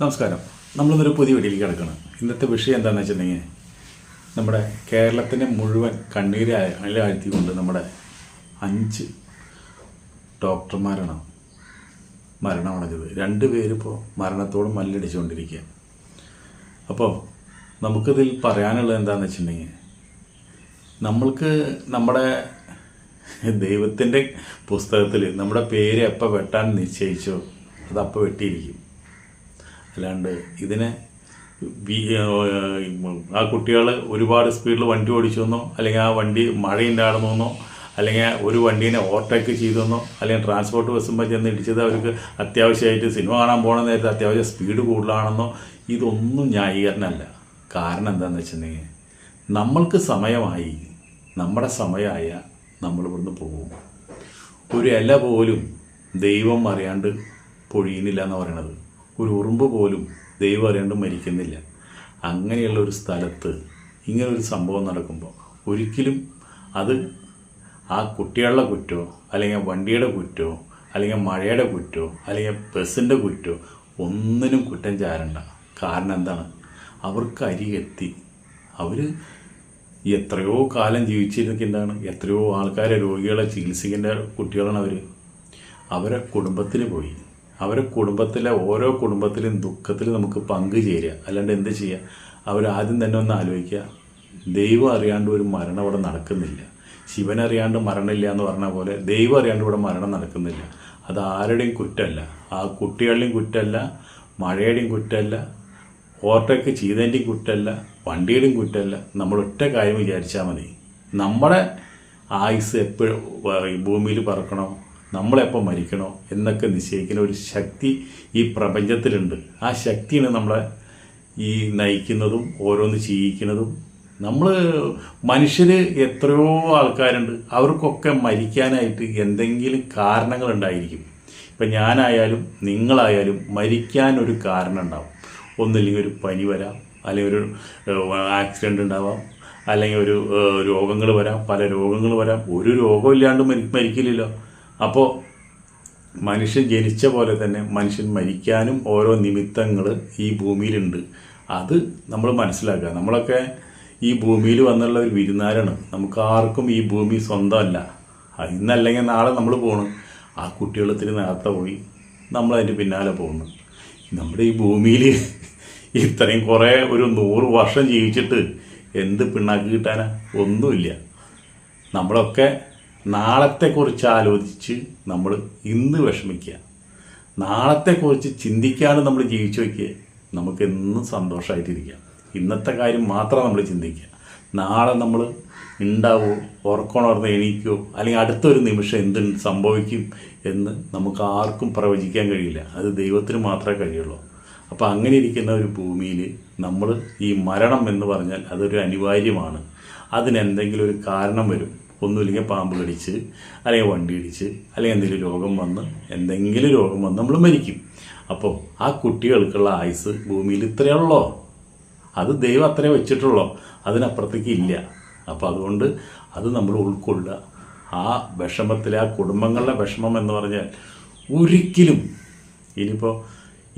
നമസ്കാരം. നമ്മളിന്നൊരു പുതിയ വീഡിയോയിലേക്ക് കിടക്കണം ഇന്നത്തെ വിഷയം എന്താണെന്ന് വെച്ചിട്ടുണ്ടെങ്കിൽ നമ്മുടെ കേരളത്തിന്റെ മുഴുവൻ കണ്ണീര് ആഴ്ത്തിക്കൊണ്ട് നമ്മുടെ അഞ്ച് ഡോക്ടർമാരാണ് മരണമടഞ്ഞത് രണ്ട് പേരിപ്പോൾ മരണത്തോട് മല്ലടിച്ചുകൊണ്ടിരിക്കുക. അപ്പോൾ നമുക്കിതിൽ പറയാനുള്ളത് എന്താണെന്ന് വെച്ചിട്ടുണ്ടെങ്കിൽ നമ്മൾക്ക് നമ്മുടെ ദൈവത്തിന്റെ പുസ്തകത്തിൽ നമ്മുടെ പേര് എപ്പോൾ വെട്ടാൻ നിശ്ചയിച്ചോ അത് അപ്പോൾ വെട്ടിയിരിക്കും. അല്ലാണ്ട് ഇതിനെ ആ കുട്ടികൾ ഒരുപാട് സ്പീഡിൽ വണ്ടി ഓടിച്ചെന്നോ അല്ലെങ്കിൽ ആ വണ്ടി മഴയുണ്ടായിരുന്നെന്നോ അല്ലെങ്കിൽ ഒരു വണ്ടീനെ ഓവർടേക്ക് ചെയ്തെന്നോ അല്ലെങ്കിൽ ട്രാൻസ്പോർട്ട് ബസ്സുമ്പോൾ ചെന്ന് ഇടിച്ചത് അവർക്ക് അത്യാവശ്യമായിട്ട് സിനിമ കാണാൻ പോണ നേരത്തെ അത്യാവശ്യം സ്പീഡ് കൂടുതലാണെന്നോ ഇതൊന്നും ന്യായീകരണമല്ല. കാരണം എന്താണെന്ന് വെച്ചിട്ടുണ്ടെങ്കിൽ നമ്മൾക്ക് സമയമായി നമ്മുടെ സമയമായ നമ്മൾ ഇവിടുന്ന് പോകും. ഒരു ഇല പോലും ദൈവം അറിയാണ്ട് പൊഴിയുന്നില്ല എന്ന് പറയണത്. ഒരു ഉറുമ്പ് പോലും ദൈവം അറിയാണ്ട് മരിക്കുന്നില്ല. അങ്ങനെയുള്ള ഒരു സ്ഥലത്ത് ഇങ്ങനൊരു സംഭവം നടക്കുമ്പോൾ ഒരിക്കലും അത് ആ കുട്ടികളുടെ കുറ്റോ അല്ലെങ്കിൽ വണ്ടിയുടെ കുറ്റോ അല്ലെങ്കിൽ മഴയുടെ കുറ്റോ അല്ലെങ്കിൽ ബസ്സിന്റെ കുറ്റോ ഒന്നിനും കുറ്റം ചാരണ്ട. കാരണം എന്താണ്? അവർക്ക് അരികെത്തി അവർ എത്രയോ കാലം ജീവിച്ചിരിക്കുന്നതാണ് എത്രയോ ആൾക്കാരെ രോഗികളെ ചികിത്സിക്കേണ്ട കുട്ടികളാണ് അവർ അവരെ കുടുംബത്തിന് പോയി. അവരെ കുടുംബത്തിലെ ഓരോ കുടുംബത്തിലും ദുഃഖത്തിൽ നമുക്ക് പങ്കുചേരുക അല്ലാണ്ട് എന്ത് ചെയ്യുക ആദ്യം തന്നെ ഒന്ന് ആലോചിക്കുക. ദൈവം അറിയാണ്ട് ഒരു മരണം അവിടെ നടക്കുന്നില്ല. ശിവൻ അറിയാണ്ട് മരണമില്ല എന്ന് പറഞ്ഞ പോലെ ദൈവം അറിയാണ്ട് ഇവിടെ മരണം നടക്കുന്നില്ല. അത് ആരുടെയും കുറ്റമല്ല. ആ കുട്ടികളുടെയും കുറ്റമല്ല മഴയുടെയും കുറ്റമല്ല ഓട്ടോയ്ക്ക് ചെയ്തതിന്റെയും കുറ്റമല്ല വണ്ടിയുടെയും കുറ്റമല്ല. നമ്മൾ ഒറ്റ കാര്യം വിചാരിച്ചാൽ മതി. നമ്മുടെ ആയുസ് എപ്പോഴും ഭൂമിയിൽ പറക്കണോ. നമ്മളെപ്പോൾ മരിക്കണോ എന്നൊക്കെ നിശ്ചയിക്കുന്ന ഒരു ശക്തി ഈ പ്രപഞ്ചത്തിലുണ്ട്. ആ ശക്തിയാണ് നമ്മളെ ഈ നയിക്കുന്നതും ഓരോന്ന് ചെയ്യിക്കുന്നതും നമ്മൾ മനുഷ്യർ എത്രയോ ആൾക്കാരുണ്ട്. അവർക്കൊക്കെ മരിക്കാനായിട്ട് എന്തെങ്കിലും കാരണങ്ങളുണ്ടായിരിക്കും. ഇപ്പം ഞാനായാലും നിങ്ങളായാലും മരിക്കാൻ ഒരു കാരണം ഉണ്ടാവും ഒന്നില്ലെങ്കിൽ ഒരു പനി വരാം അല്ലെങ്കിൽ ഒരു ആക്സിഡന്റ് ഉണ്ടാവാം അല്ലെങ്കിൽ ഒരു രോഗങ്ങൾ വരാം പല രോഗങ്ങൾ വരാം. ഒരു രോഗമില്ലാണ്ട് മരി മരിക്കില്ലല്ലോ. അപ്പോൾ മനുഷ്യൻ ജനിച്ച പോലെ തന്നെ മനുഷ്യൻ മരിക്കാനും ഓരോ നിമിത്തങ്ങൾ ഈ ഭൂമിയിലുണ്ട്. അത് നമ്മൾ മനസ്സിലാക്കുക. നമ്മളൊക്കെ ഈ ഭൂമിയിൽ വന്നുള്ള ഒരു വിരുന്നാരാണ്. നമുക്ക് ആർക്കും ഈ ഭൂമി സ്വന്തമല്ല. ഇന്നല്ലെങ്കിൽ നാളെ നമ്മൾ പോകണം ആ കുട്ടികൾ ഇത്തിരി നേരത്തെ പോയി നമ്മൾ അതിന്റെ പിന്നാലെ പോകുന്നു നമ്മുടെ ഈ ഭൂമിയിൽ ഇത്രയും കുറേ ഒരു നൂറ് വർഷം ജീവിച്ചിട്ട് എന്ത് പിണ്ണാക്ക് കിട്ടാനാ? ഒന്നുമില്ല. നമ്മളൊക്കെ നാളത്തെക്കുറിച്ച് ആലോചിച്ച് നമ്മൾ ഇന്ന് വിഷമിക്കുക. നാളത്തെക്കുറിച്ച് ചിന്തിക്കാതെ നമ്മൾ ജീവിച്ചു വയ്ക്കുക. നമുക്ക് എന്നും സന്തോഷമായിട്ടിരിക്കാം ഇന്നത്തെ കാര്യം മാത്രം നമ്മൾ ചിന്തിക്കുക. നാളെ നമ്മൾ ഉണ്ടാവോ ഉറക്കണോർന്ന് എണീക്കോ അല്ലെങ്കിൽ അടുത്തൊരു നിമിഷം എന്ത് സംഭവിക്കും എന്ന് നമുക്ക് ആർക്കും പ്രവചിക്കാൻ കഴിയില്ല. അത് ദൈവത്തിന് മാത്രമേ കഴിയുള്ളൂ. അപ്പോൾ അങ്ങനെ ഇരിക്കുന്ന ഒരു ഭൂമിയിൽ നമ്മൾ ഈ മരണം എന്ന് പറഞ്ഞാൽ അതൊരു അനിവാര്യമാണ്. അതിനെന്തെങ്കിലും ഒരു കാരണം വരും. ഒന്നുമില്ലെങ്കിൽ പാമ്പ് കടിച്ച് അല്ലെങ്കിൽ വണ്ടി ഇടിച്ച് അല്ലെങ്കിൽ എന്തെങ്കിലും രോഗം വന്ന് എന്തെങ്കിലും രോഗം വന്ന് നമ്മൾ മരിക്കും. അപ്പോൾ ആ കുട്ടികൾക്കുള്ള ആയുസ് ഭൂമിയിൽ ഇത്രയേ ഉള്ളോ? അത് ദൈവം അത്രേ വെച്ചിട്ടുള്ളോ? അതിനപ്പുറത്തേക്ക് ഇല്ല. അപ്പോൾ അതുകൊണ്ട് അത് നമ്മൾ ഉൾക്കൊള്ളുക. ആ വിഷമത്തിൽ ആ കുടുംബങ്ങളുടെ വിഷമം എന്ന് പറഞ്ഞാൽ ഒരിക്കലും ഇനിയിപ്പോൾ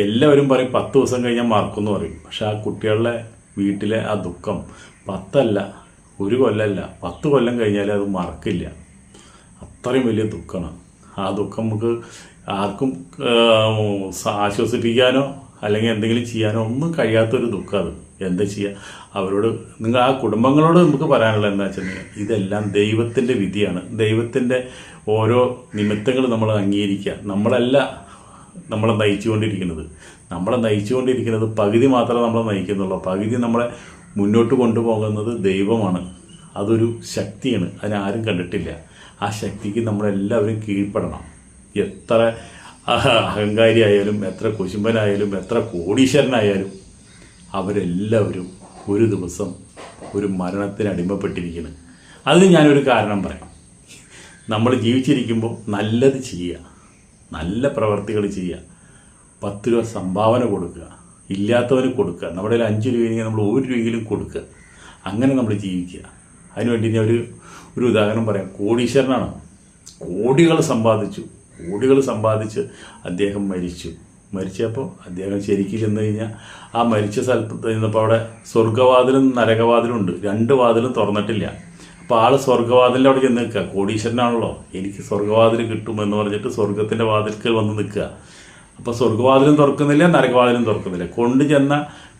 എല്ലാവരും പറയും പത്ത് ദിവസം കഴിഞ്ഞാൽ മറക്കുമെന്ന് പറയും. പക്ഷേ ആ കുട്ടികളുടെ വീട്ടിലെ ആ ദുഃഖം പത്തല്ല ഒരു കൊല്ലമല്ല പത്ത് കൊല്ലം കഴിഞ്ഞാൽ അത് മറക്കില്ല. അത്രയും വലിയ ദുഃഖമാണ്. ആ ദുഃഖം നമുക്ക് ആർക്കും ആശ്വസിപ്പിക്കാനോ അല്ലെങ്കിൽ എന്തെങ്കിലും ചെയ്യാനോ ഒന്നും കഴിയാത്തൊരു ദുഃഖം അത്. എന്താ ചെയ്യുക അവരോട് നിങ്ങൾ ആ കുടുംബങ്ങളോട് നമുക്ക് പറയാനുള്ള എന്താ വെച്ചിട്ടുണ്ടെങ്കിൽ ഇതെല്ലാം ദൈവത്തിന്റെ വിധിയാണ്. ദൈവത്തിന്റെ ഓരോ നിമിത്തങ്ങൾ നമ്മൾ അംഗീകരിക്കുക. നമ്മളല്ല നമ്മളെ നയിച്ചുകൊണ്ടിരിക്കുന്നത്. നമ്മളെ നയിച്ചുകൊണ്ടിരിക്കുന്നത് പകുതി മാത്രമേ നമ്മളെ നയിക്കുന്നുള്ളൂ. പകുതി നമ്മളെ മുന്നോട്ട് കൊണ്ടുപോകുന്നത് ദൈവമാണ്. അതൊരു ശക്തിയാണ്. അതിനാരും കണ്ടിട്ടില്ല. ആ ശക്തിക്ക് നമ്മളെല്ലാവരും കീഴ്പ്പെടണം. എത്ര അഹങ്കാരിയായാലും എത്ര കുശുമ്പനായാലും എത്ര കോടീശ്വരനായാലും അവരെല്ലാവരും ഒരു ദിവസം ഒരു മരണത്തിന് അടിമപ്പെട്ടിരിക്കുന്നു. അതിന് ഞാനൊരു കാരണം പറയാം. നമ്മൾ ജീവിച്ചിരിക്കുമ്പോൾ നല്ലത് ചെയ്യുക. നല്ല പ്രവർത്തികൾ ചെയ്യുക. പത്ത് രൂപ സംഭാവന കൊടുക്കുക. ഇല്ലാത്തവന് കൊടുക്കുക. നമ്മുടെ കയ്യിൽ അഞ്ച് രൂപയെങ്കിൽ നമ്മൾ ഒരു രൂപയെങ്കിലും കൊടുക്കുക. അങ്ങനെ നമ്മൾ ജീവിക്കുക. അതിനുവേണ്ടി ഞാൻ ഒരു ഒരു ഉദാഹരണം പറയാം. കോടീശ്വരനാണ്. കോടികൾ സമ്പാദിച്ചു. കോടികൾ സമ്പാദിച്ച് അദ്ദേഹം മരിച്ചു. മരിച്ചപ്പോൾ അദ്ദേഹം ശരിക്കും ചെന്ന് കഴിഞ്ഞാൽ ആ മരിച്ച സ്ഥലത്ത് ചെന്നപ്പോൾ അവിടെ സ്വർഗവാതിലും നരകവാതിലും ഉണ്ട്. രണ്ട് വാതിലും തുറന്നിട്ടില്ല. അപ്പോൾ ആൾ സ്വർഗവാതിലിന്റെ അവിടെ ചെന്ന് നിൽക്കുക. കോടീശ്വരനാണല്ലോ. എനിക്ക് സ്വർഗവാതിൽ കിട്ടുമെന്ന് പറഞ്ഞിട്ട് സ്വർഗത്തിന്റെ വാതിൽക്കൽ വന്ന് നിൽക്കുക. അപ്പോൾ സ്വർഗവാതിലും തുറക്കുന്നില്ല നരകവാതിലും തുറക്കുന്നില്ല. കൊണ്ടു ചെന്ന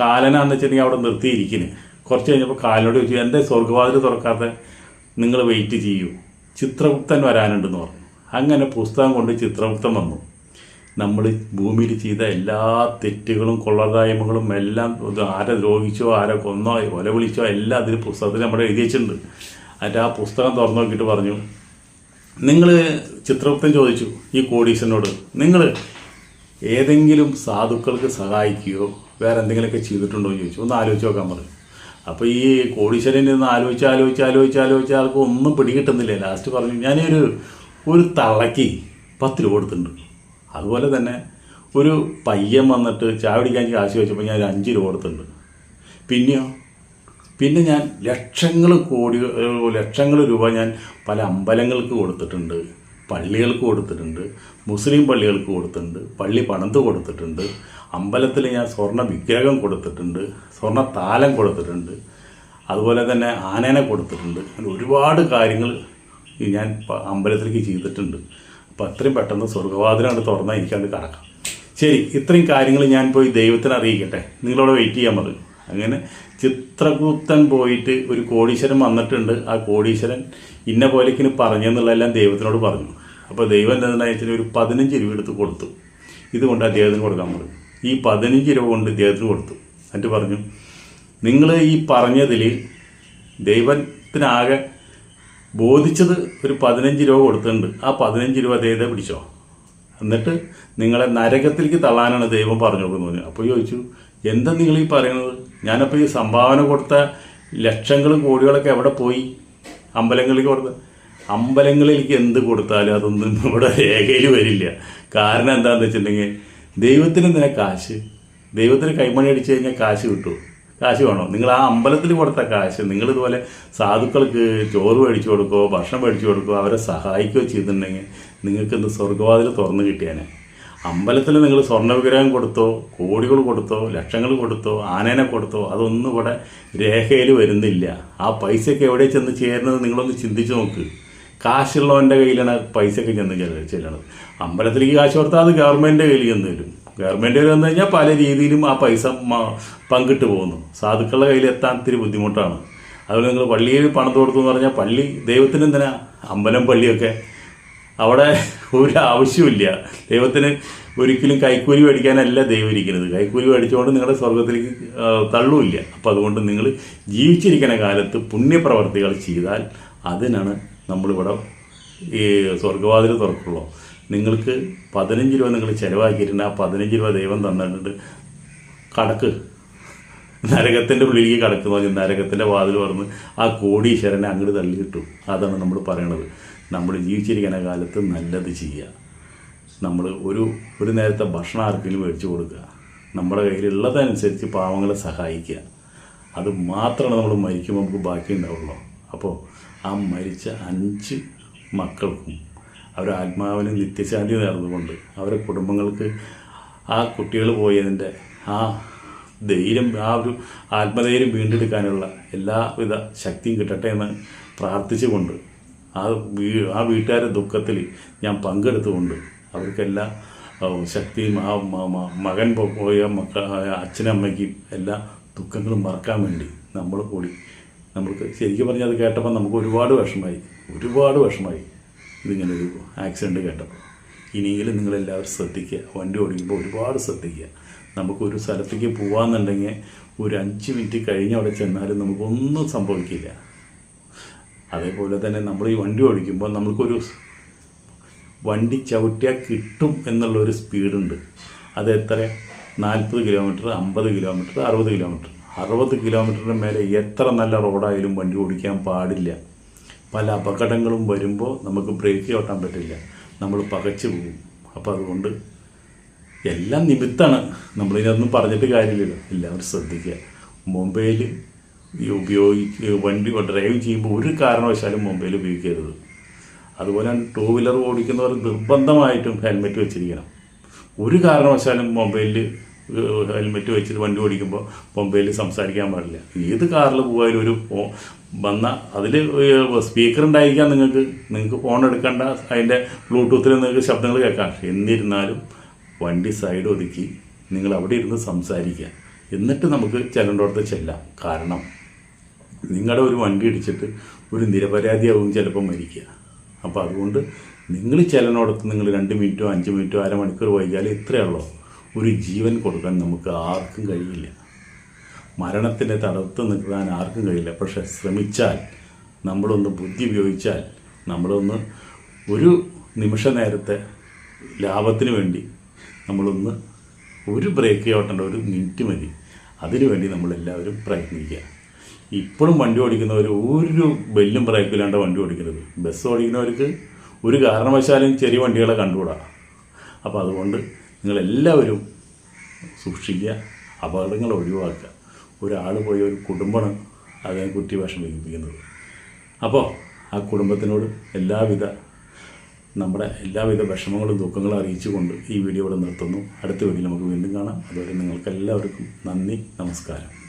കാലനാന്ന് വെച്ചിട്ടുണ്ടെങ്കിൽ അവിടെ നിർത്തിയിരിക്കുന്നു കുറച്ച് കഴിഞ്ഞപ്പോൾ കാലിനോട് ചോദിച്ചു എന്റെ സ്വർഗവാതിൽ തുറക്കാതെ നിങ്ങൾ വെയിറ്റ് ചെയ്യൂ. ചിത്രഗുപ്തൻ വരാനുണ്ടെന്ന് പറഞ്ഞു. അങ്ങനെ പുസ്തകം കൊണ്ട് ചിത്രഗുപ്തൻ വന്നു. നമ്മൾ ഭൂമിയിൽ ചെയ്ത എല്ലാ തെറ്റുകളും കൊള്ളതായ്മകളും എല്ലാം ആരെ ദ്രോഹിച്ചോ ആരെ കൊന്നോ കൊല വിളിച്ചോ എല്ലാം അതിൽ പുസ്തകത്തിൽ നമ്മൾ എഴുതി വെച്ചിട്ടുണ്ട്. എന്നിട്ട് ആ പുസ്തകം തുറന്നു നോക്കിയിട്ട് പറഞ്ഞു. നിങ്ങൾ ചിത്രഗുപ്തൻ ചോദിച്ചു ഈ കോടീശനോട് നിങ്ങൾ ഏതെങ്കിലും സാധുക്കൾക്ക് സഹായിക്കുകയോ വേറെ എന്തെങ്കിലുമൊക്കെ ചെയ്തിട്ടുണ്ടോ എന്ന് ചോദിച്ചു. ഒന്ന് ആലോചിച്ച് നോക്കാൻ പറഞ്ഞു. അപ്പോൾ ഈ കോടീശ്വരൻ നിന്ന് ആലോചിച്ച് ആലോചിച്ച് ആലോചിച്ച് ആലോചിച്ച് ആൾക്ക് ഒന്നും പിടികിട്ടുന്നില്ല. ലാസ്റ്റ് പറഞ്ഞു ഞാനൊരു ഒരു തളയ്ക്ക് പത്ത് രൂപ കൊടുത്തിട്ടുണ്ട്. അതുപോലെ തന്നെ ഒരു പയ്യൻ വന്നിട്ട് ചായ കാശ് വെച്ചപ്പോൾ ഞാൻ ഒരു അഞ്ച് രൂപ കൊടുത്തിട്ടുണ്ട്. പിന്നെയോ? പിന്നെ ഞാൻ ലക്ഷങ്ങൾ കോടി ലക്ഷങ്ങൾ രൂപ ഞാൻ പല അമ്പലങ്ങൾക്ക് കൊടുത്തിട്ടുണ്ട്. പള്ളികൾക്ക് കൊടുത്തിട്ടുണ്ട് മുസ്ലിം പള്ളികൾക്ക് കൊടുത്തിട്ടുണ്ട് പള്ളി പണത്ത് കൊടുത്തിട്ടുണ്ട് അമ്പലത്തിൽ ഞാൻ സ്വർണ വിഗ്രഹം കൊടുത്തിട്ടുണ്ട് സ്വർണ താലം കൊടുത്തിട്ടുണ്ട് അതുപോലെ തന്നെ ആനേനെ കൊടുത്തിട്ടുണ്ട്. അങ്ങനെ ഒരുപാട് കാര്യങ്ങൾ ഞാൻ അമ്പലത്തിലേക്ക് ചെയ്തിട്ടുണ്ട്. അപ്പോൾ അത്രയും പെട്ടെന്ന് സ്വർഗവാതിലാണ് തുറന്നാൽ എനിക്കത് കടക്കാം ശരി ഇത്രയും കാര്യങ്ങൾ ഞാൻ പോയി ദൈവത്തിന് അറിയിക്കട്ടെ. നിങ്ങളവിടെ വെയിറ്റ് ചെയ്യാൻ പറഞ്ഞു അങ്ങനെ ചിത്രകൂത്തൻ പോയിട്ട് ഒരു കോടീശ്വരൻ വന്നിട്ടുണ്ട്. ആ കോടീശ്വരൻ ഇന്ന പോലേക്കിന് പറഞ്ഞെന്നുള്ളതെല്ലാം ദൈവത്തിനോട് പറഞ്ഞു. അപ്പോൾ ദൈവം എന്താണെന്ന് വെച്ചാൽ ഒരു പതിനഞ്ച് രൂപ എടുത്ത് കൊടുത്തു. ഇതുകൊണ്ട് അദ്ദേഹത്തിന് കൊടുക്കാൻ പറഞ്ഞു. ഈ പതിനഞ്ച് രൂപ കൊണ്ട് ഇദ്ദേഹത്തിന് കൊടുത്തു. എന്നിട്ട് പറഞ്ഞു നിങ്ങൾ ഈ പറഞ്ഞതിൽ ദൈവത്തിനാകെ ബോധിച്ചത് ഒരു പതിനഞ്ച് രൂപ കൊടുത്തിട്ടുണ്ട്. ആ പതിനഞ്ച് രൂപ അദ്ദേഹത്തെ പിടിച്ചോ. എന്നിട്ട് നിങ്ങളെ നരകത്തിലേക്ക് തള്ളാനാണ് ദൈവം പറഞ്ഞു നോക്കുന്നത് അപ്പോൾ ചോദിച്ചു എന്താ നിങ്ങൾ ഈ പറയുന്നത്? ഞാനപ്പോൾ ഈ സംഭാവന കൊടുത്ത ലക്ഷങ്ങളും കോടികളൊക്കെ എവിടെ പോയി? അമ്പലങ്ങളിലേക്ക് കൊടുത്ത അമ്പലങ്ങളിലേക്ക് എന്ത് കൊടുത്താലും അതൊന്നും ഇവിടെ രേഖയിൽ വരില്ല. കാരണം എന്താണെന്ന് വെച്ചിട്ടുണ്ടെങ്കിൽ ദൈവത്തിന് എന്തിനാ കാശ്. ദൈവത്തിന് കൈമണി അടിച്ചു കഴിഞ്ഞാൽ കാശ് കിട്ടുമോ കാശ് വേണോ? നിങ്ങൾ ആ അമ്പലത്തിൽ കൊടുത്ത കാശ് നിങ്ങൾ ഇതുപോലെ സാധുക്കൾക്ക് ചോറ് മേടിച്ചു കൊടുക്കുകയോ ഭക്ഷണം മേടിച്ചു കൊടുക്കുകയോ അവരെ സഹായിക്കുകയോ ചെയ്തിട്ടുണ്ടെങ്കിൽ നിങ്ങൾക്കിന്ന് സ്വർഗവാതിൽ തുറന്നു കിട്ടിയാനെ? അമ്പലത്തിൽ നിങ്ങൾ സ്വർണ വിഗ്രഹം കൊടുത്തോ കോടികൾ കൊടുത്തോ ലക്ഷങ്ങൾ കൊടുത്തോ ആനേനെ കൊടുത്തോ അതൊന്നും ഇവിടെ രേഖയിൽ വരുന്നില്ല. ആ പൈസയൊക്കെ എവിടെ ചെന്ന് ചേരുന്നത് നിങ്ങളൊന്ന് ചിന്തിച്ച് നോക്ക്. കാശുള്ളവന്റെ കയ്യിലാണ് പൈസയൊക്കെ ചെന്ന് ചെല്ല- ചെല്ലണത്. അമ്പലത്തിലേക്ക് കാശ് കൊടുത്താൽ അത് ഗവൺമെന്റിന്റെ കയ്യിൽ ചെന്ന് വരും. ഗവൺമെന്റ് കയ്യിൽ വന്നു കഴിഞ്ഞാൽ പല രീതിയിലും ആ പൈസ പങ്കിട്ട് പോകുന്നു. സാധുക്കളുടെ കയ്യിൽ എത്താൻ ഇത്തിരി ബുദ്ധിമുട്ടാണ്. അതുപോലെ നിങ്ങൾ പള്ളിയിൽ പണം കൊടുത്തു എന്ന് പറഞ്ഞാൽ പള്ളി ദൈവത്തിന് എന്തിനാ? അമ്പലം പള്ളിയൊക്കെ അവിടെ ഒരു ആവശ്യമില്ല ദൈവത്തിന് ഒരിക്കലും കൈക്കൂലി മേടിക്കാനല്ല ദൈവം ഇരിക്കുന്നത്. കൈക്കൂലി മേടിച്ചുകൊണ്ട് നിങ്ങളുടെ സ്വർഗത്തിലേക്ക് തള്ളുമില്ല തള്ളൂല്ല അപ്പം അതുകൊണ്ട് നിങ്ങൾ ജീവിച്ചിരിക്കുന്ന കാലത്ത് പുണ്യപ്രവർത്തികൾ ചെയ്താൽ അതിനാണ് നമ്മളിവിടെ ഈ സ്വർഗവാതിൽ തുറക്കുള്ളൂ. നിങ്ങൾക്ക് പതിനഞ്ച് രൂപ നിങ്ങൾ ചിലവാക്കിയിട്ടുണ്ട്. ആ പതിനഞ്ച് രൂപ ദൈവം തന്നിട്ടുണ്ട്. കടക്ക്. നരകത്തിന്റെ ഉള്ളിലേക്ക് കടക്കുന്നു പറഞ്ഞ് നരകത്തിന്റെ വാതിൽ തുറന്ന് ആ കോടീശ്വരനെ അങ്ങോട്ട് തള്ളി തള്ളിയിട്ടു. അതാണ് നമ്മൾ പറയണത്. നമ്മൾ ജീവിച്ചിരിക്കുന്ന കാലത്ത് നല്ലത് ചെയ്യുക. നമ്മൾ ഒരു ഒരു നേരത്തെ ഭക്ഷണം ആർക്കെങ്കിലും മേടിച്ചു കൊടുക്കുക. നമ്മുടെ കയ്യിലുള്ളതനുസരിച്ച് പാവങ്ങളെ സഹായിക്കുക. അത് മാത്രമാണ് നമ്മൾ മരിക്കുമ്പോൾ നമുക്ക് ബാക്കി ഉണ്ടാവുള്ളൂ. അപ്പോൾ ആ മരിച്ച അഞ്ച് മക്കൾക്കും അവരുടെ ആത്മാവിന് നിത്യശാന്തി നേർന്നുകൊണ്ട് അവരുടെ കുടുംബങ്ങൾക്ക് ആ കുട്ടികൾ പോയതിന്റെ ആ ധൈര്യം ആ ഒരു ആത്മധൈര്യം വീണ്ടെടുക്കാനുള്ള എല്ലാവിധ ശക്തിയും കിട്ടട്ടെ എന്ന് പ്രാർത്ഥിച്ചുകൊണ്ട് ആ വീ ആ വീട്ടുകാരുടെ ദുഃഖത്തിൽ ഞാൻ പങ്കെടുത്തുകൊണ്ട് അവർക്കെല്ലാ ശക്തിയും ആ മകൻ പോയ മക്ക അച്ഛനമ്മയ്ക്കും എല്ലാ ദുഃഖങ്ങളും മറക്കാൻ വേണ്ടി നമ്മൾ കൂടി നമ്മൾക്ക് ശരിക്കും പറഞ്ഞാൽ അത് കേട്ടപ്പോൾ നമുക്ക് ഒരുപാട് വിഷമായി ഒരുപാട് വിഷമായി ഇതിങ്ങനെ ഒരു ആക്സിഡന്റ് കേട്ടപ്പോൾ. ഇനിയെങ്കിലും നിങ്ങളെല്ലാവരും ശ്രദ്ധിക്കുക. വണ്ടി ഓടിക്കുമ്പോൾ ഒരുപാട് ശ്രദ്ധിക്കുക. നമുക്കൊരു സ്ഥലത്തേക്ക് പോകാമെന്നുണ്ടെങ്കിൽ ഒരു അഞ്ച് മിനിറ്റ് കഴിഞ്ഞ് അവിടെ ചെന്നാലും നമുക്കൊന്നും സംഭവിക്കില്ല. അതേപോലെ തന്നെ നമ്മൾ ഈ വണ്ടി ഓടിക്കുമ്പോൾ നമുക്കൊരു വണ്ടി ചവിട്ടിയാൽ കിട്ടും എന്നുള്ളൊരു സ്പീഡുണ്ട്. അത് എത്ര? നാൽപ്പത് കിലോമീറ്റർ അമ്പത് കിലോമീറ്റർ അറുപത് കിലോമീറ്റർ. അറുപത് കിലോമീറ്ററിന് മേലെ എത്ര നല്ല റോഡായാലും വണ്ടി ഓടിക്കാൻ പാടില്ല. പല അപകടങ്ങളും വരുമ്പോൾ നമുക്ക് ബ്രേക്ക് ചവിട്ടാൻ പറ്റില്ല. നമ്മൾ പകച്ചു പോകും. അപ്പോൾ അതുകൊണ്ട് എല്ലാം നിമിത്താണ് നമ്മളിതൊന്നും പറഞ്ഞിട്ട് കാര്യമില്ലല്ലോ. എല്ലാവരും ശ്രദ്ധിക്കുക. മൊബൈൽ ഈ ഉപയോഗിച്ച് വണ്ടി ഡ്രൈവ് ചെയ്യുമ്പോൾ ഒരു കാരണവശാലും മൊബൈൽ ഉപയോഗിക്കരുത്. അതുപോലെ ടൂ വീലർ ഓടിക്കുന്നവർ നിർബന്ധമായിട്ടും ഹെൽമെറ്റ് വെച്ചിരിക്കണം. ഒരു കാരണവശാലും മൊബൈലിൽ ഹെൽമെറ്റ് വെച്ചിട്ട് വണ്ടി ഓടിക്കുമ്പോൾ മൊബൈലിൽ സംസാരിക്കാൻ പാടില്ല. ഏത് കാറിൽ പോയാലും ഒരു ഫോ വന്ന അതിൽ സ്പീക്കർ ഉണ്ടായിരിക്കാം നിങ്ങൾക്ക്. നിങ്ങൾക്ക് ഫോൺ എടുക്കേണ്ട അതിന്റെ ബ്ലൂടൂത്തിൽ നിങ്ങൾക്ക് ശബ്ദങ്ങൾ കേൾക്കാം. എന്നിരുന്നാലും വണ്ടി സൈഡ് ഒതുക്കി നിങ്ങൾ അവിടെ ഇരുന്ന് സംസാരിക്കുക. എന്നിട്ട് നമുക്ക് ചെല്ലേണ്ടടുത്ത് ചെല്ലാം. കാരണം നിങ്ങളുടെ ഒരു വണ്ടി ഇടിച്ചിട്ട് ഒരു നിരപരാധിയാവും ചിലപ്പോൾ മരിക്കുക. അപ്പോൾ അതുകൊണ്ട് നിങ്ങൾ ചെല്ലനോടത്ത് നിങ്ങൾ രണ്ട് മിനിറ്റോ അഞ്ച് മിനിറ്റോ അരമണിക്കൂർ വൈകിയാൽ ഇത്രയേ ഉള്ളൂ ഒരു ജീവൻ കൊടുക്കാൻ നമുക്ക് ആർക്കും കഴിയില്ല. മരണത്തിന്റെ തടത്ത് നിൽക്കാൻ ആർക്കും കഴിയില്ല. പക്ഷെ ശ്രമിച്ചാൽ നമ്മളൊന്ന് ബുദ്ധി ഉപയോഗിച്ചാൽ നമ്മളൊന്ന് ഒരു നിമിഷ നേരത്തെ ലാഭത്തിന് വേണ്ടി നമ്മളൊന്ന് ഒരു ബ്രേക്ക് ചവിട്ടേണ്ട ഒരു മിനിറ്റ് മതി. അതിനുവേണ്ടി നമ്മളെല്ലാവരും പ്രയത്നിക്കുക. ഇപ്പോഴും വണ്ടി ഓടിക്കുന്നവർ ഒരു ബെല്ലും ബ്രേക്കും ഇല്ലാണ്ട് വണ്ടി ഓടിക്കരുത്. ബസ് ഓടിക്കുന്നവർക്ക് ഒരു കാരണവശാലും ചെറിയ വണ്ടികളെ കണ്ടുകൂടാ. അപ്പോൾ അതുകൊണ്ട് നിങ്ങളെല്ലാവരും സൂക്ഷിക്കുക അപകടങ്ങൾ ഒഴിവാക്കുക. ഒരാൾ പോയ ഒരു കുടുംബമാണ് അതിനെ കുറ്റി വിഷമിപ്പിക്കുന്നത് അപ്പോൾ ആ കുടുംബത്തിനോട് എല്ലാവിധ നമ്മുടെ എല്ലാവിധ വിഷമങ്ങളും ദുഃഖങ്ങളും അറിയിച്ചുകൊണ്ട് ഈ വീഡിയോ ഇവിടെ നിർത്തുന്നു. അടുത്ത വീഡിയോ നമുക്ക് വീണ്ടും കാണാം. അതുവരെ നിങ്ങൾക്ക് എല്ലാവർക്കും നന്ദി നമസ്കാരം.